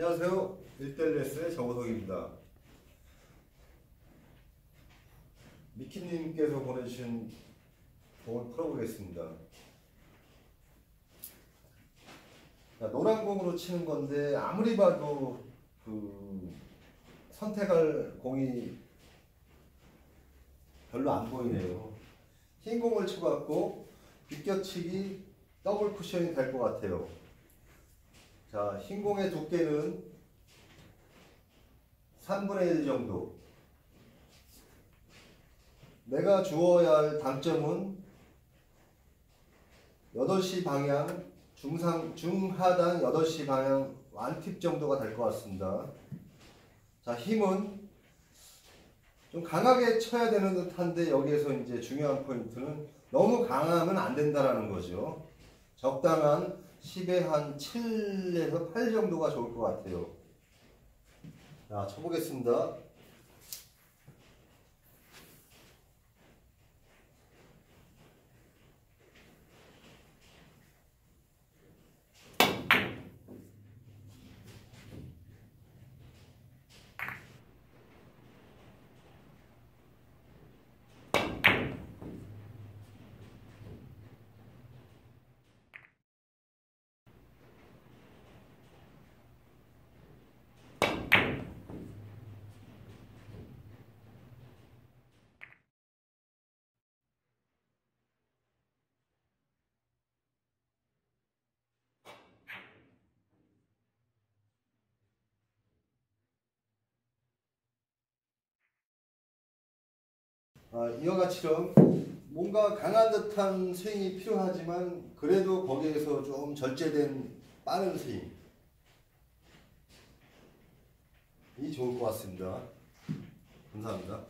안녕하세요. 1대1 레슨의 정호석입니다. 미키님께서 보내주신 공을 풀어보겠습니다. 자, 노란 공으로 치는 건데 아무리 봐도 그 선택할 공이 별로 안 보이네요. 흰 공을 쳐갖고 비껴치기 더블 쿠션이 될 것 같아요. 자, 흰 공의 두께는 3분의 1 정도. 내가 주어야 할 당점은 8시 방향, 중상, 중하단 8시 방향 완팁 정도가 될 것 같습니다. 자, 힘은 좀 강하게 쳐야 되는 듯한데 여기에서 이제 중요한 포인트는 너무 강하면 안 된다라는 거죠. 적당한 10에 한 7에서 8 정도가 좋을 것 같아요. 자, 쳐보겠습니다. 아, 이와 같이럼 뭔가 강한 듯한 스윙이 필요하지만 그래도 거기에서 좀 절제된 빠른 스윙 이 좋을 것 같습니다. 감사합니다.